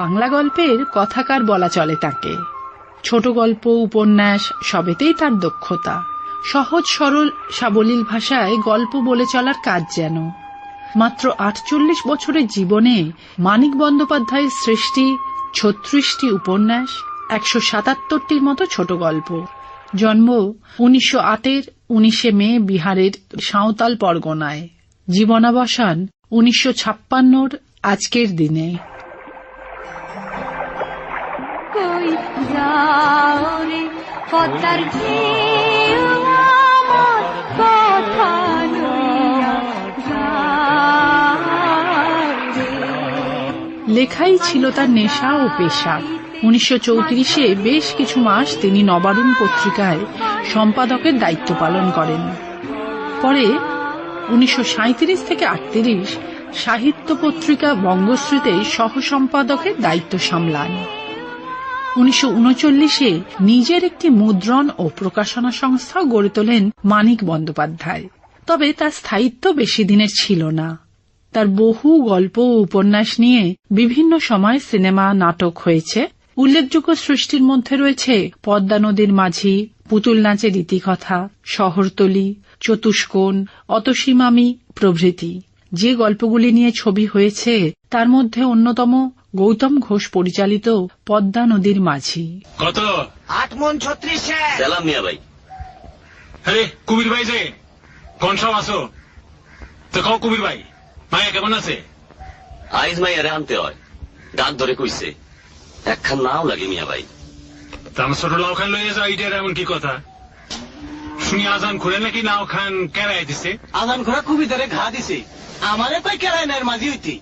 বাংলা গল্পের কথাকার বলা চলে তাকে। ছোট গল্প, উপন্যাস, সবেতেই তার দক্ষতা। সহজ, সরল, সাবলীল ভাষায় গল্প বলে চলার কাজ যেন। মাত্র আটচল্লিশ বছরের জীবনে মানিক বন্দ্যোপাধ্যায়ের সৃষ্টি ছত্রিশটি উপন্যাস, একশো সাতাত্তরটির মতো ছোট গল্প। জন্ম উনিশশো আটের উনিশে মে বিহারের সাঁওতাল পরগনায়। জীবনাবসান উনিশশো ছাপ্পান্নর আজকের দিনে। লেখাই ছিল তার নেশা ও পেশা। উনিশশো চৌত্রিশে বেশ কিছু মাস তিনি নবারুণ পত্রিকায় সম্পাদকের দায়িত্ব পালন করেন। পরে উনিশশো সাঁইত্রিশ থেকে আটত্রিশ সাহিত্য পত্রিকা বঙ্গশ্রীতে সহ সম্পাদকের দায়িত্ব সামলান। উনিশশো নিজের একটি মুদ্রণ ও প্রকাশনা সংস্থা গড়ে তোলেন মানিক বন্দ্যোপাধ্যায়। তবে তার স্থায়িত্ব বেশি দিনের ছিল না। তার বহু গল্প ও উপন্যাস নিয়ে বিভিন্ন সময় সিনেমা, নাটক হয়েছে। উল্লেখযোগ্য সৃষ্টির মধ্যে রয়েছে পদ্মা নদীর মাঝি, পুতুল নাচের ইতিকথা, শহরতলি, চতুষ্কোণ, অতসীমামি প্রভৃতি। যে গল্পগুলি নিয়ে ছবি হয়েছে, তার মধ্যে অন্যতম গৌতম ঘোষ পরিচালিত পদ্মা নদীর মাঝি। কত? আট মন ছত্রিশ সালাম মিয়া ভাই। আরে কুবির ভাই যে কোন সব আসো তো কও কুবির ভাই মায়া কেমন আছে? আইজ মাই আরে আনতে হয় ডাক ধরে কইছে। একখান নাও লাগে মিয়া ভাই। তা আমার ছোট লাউ খান লইয়া যাও এইটার এমন কি কথা? শুনি আজান খুলে নাকি নাও খান কেরাই দিছে? আজান খোরা ধরে ঘা দিছে। আমারে কই কেরাই নাইর মাঝি হইতি?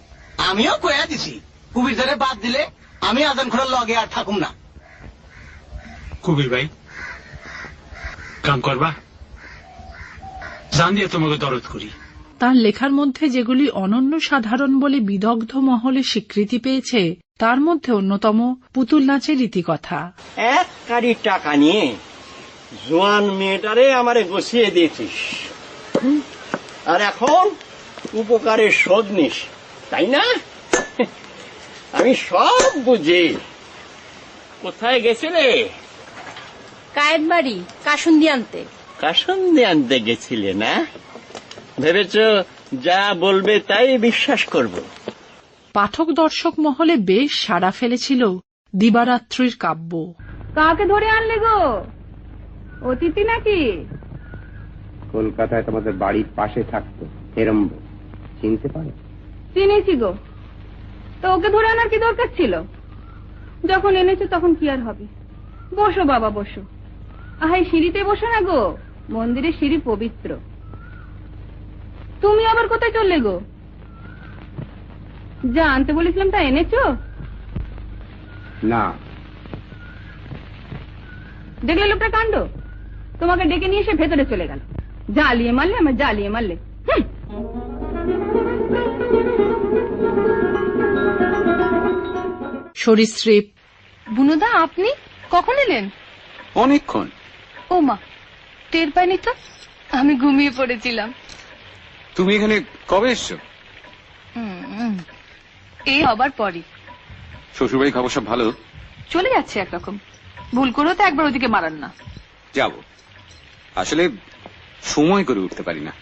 আমিও কয়া দিছি। কুবিদারে বাদ দিলে আমি আদান খোরার লগে আর থাকুম না। কুবির ভাই কাম করবা? জান দিয়ে তোমাকে দরদ করি। তার লেখার মধ্যে যেগুলি অনন্য সাধারণ বলে বিদগ্ধ মহলে স্বীকৃতি পেয়েছে তার মধ্যে অন্যতম পুতুল নাচের ইতিকথা এক কারি টাকা নিয়ে জোয়ান মেয়েটারে আমারে গছিয়ে দিয়েছিস। হুম? আর এখন উপকারের শোধ নিস তাই না? আমি সব বুঝি। কোথায় গেছিলে? কায়েত বাড়ি কাসুন্দি আনতে কাসন্দি আনতে গেছিলে না? ভেবেছ যা বলবে তাই বিশ্বাস করব। পাঠক দর্শক মহলে বেশ সাড়া ফেলেছিল দিবারাত্রির কাব্য। কাকে ধরে আনলে গো? অতিথি নাকি? কলকাতায় তোমাদের বাড়ির পাশে থাকতো হেরম্ব। চিনতে পারো? চিনেছি গো। তো ওকে ধরে আনার কি দরকার ছিল? যখন এনেছো তখন কি আর হবে? বসো বাবা বসো। আহাই সিঁড়িতে বসো না গো। মন্দিরের সিঁড়ি পবিত্র। তুমি আবার কোথায় চললে গো? যা আনতে বলেছিলাম তা এনেছো? না। দেখলে লোকটা কাণ্ড? তোমাকে ডেকে নিয়ে এসে ভেতরে চলে গেল। জ্বালিয়ে মারলে আমার জ্বালিয়ে মারলে। হুম। সরীসৃপ বুনুদা আপনি কখন এলেন? অনেকক্ষণ। ও মা টের পাইনি তো? আমি ঘুমিয়ে পড়েছিলাম। তুমি এখানে কবে এসছো? হুম, এই হবার পরই। শ্বশুরবাড়ি খবর সব ভালো? চলে যাচ্ছে একরকম। ভুল করেও তো একবার ওদিকে মারান না। যাব। আসলে সময় করে উঠতে পারি না।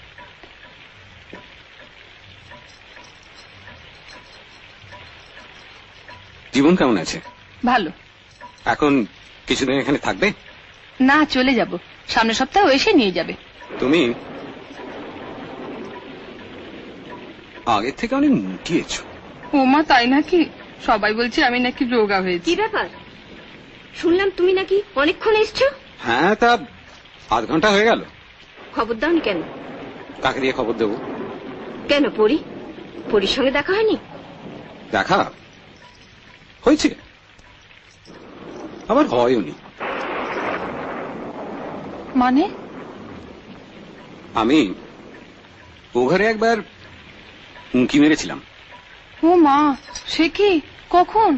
জীবন কেমন আছে? ভালো। এখন কিছুদিন এখানে থাকবে? না চলে যাব। সামনের সপ্তাহে এসে নিয়ে যাবে। তুমি আগের থেকে অনেক মুটিয়েছো। ও মা তাই নাকি? সবাই বলছে আমি নাকি রোগা হয়েছি। কি ব্যাপার? শুনলাম তুমি নাকি অনেকক্ষণ এসছো? হ্যাঁ তা আধ ঘণ্টা হয়ে গেল। খবর দাওনি কেন? কাকে দিয়ে খবর দেবো? কেন পড়ি পরির সঙ্গে দেখা হয়নি? দেখা? হয়েছে? আবার হয়নি মানে? আমি ও ঘরে একবার উঁকি মেরেছিলাম। ও মা সে কি? কখন?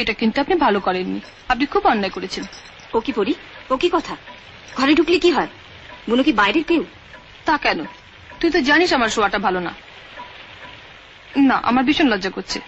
এটা কিন্তু আপনি ভালো করেননি। আপনি খুব অন্যায় করেছেন। ও কি পড়ি ও কি কথা? ঘরে ঢুকলে কি হয়? বুনু কি বাইরের কেউ তা কেন? তুই তো জানিস আমার শোয়াটা ভালো না। না আমার ভীষণ লজ্জা করছে।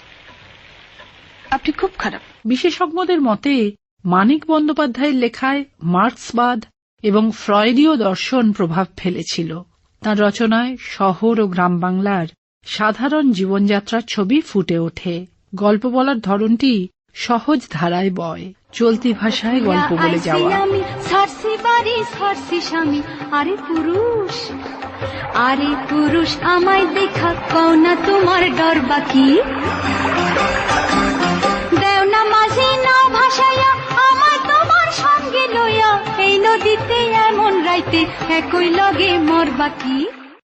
আপনি খুব খারাপ। বিশেষজ্ঞদের মতে মানিক বন্দ্যোপাধ্যায়ের লেখায় মার্ক্সবাদ এবং ফ্রয়েডীয় দর্শন প্রভাব ফেলেছিল। তার রচনায় শহর ও গ্রাম বাংলার সাধারণ জীবনযাত্রার ছবি ফুটে ওঠে। গল্প বলার ধরনটি সহজ ধারায় বয়। চলতি ভাষায় গল্প বলে যাওয়া। আরে পুরুষ আরে পুরুষ, আমায় দেখা কও না, তোমার ডর বাকি। দেও না মাঝে নাও ভাসাইয়া, আমায় তোমার সঙ্গে লইয়া, এই নদীতে এমন রাইতে একই লগে মর বাকি।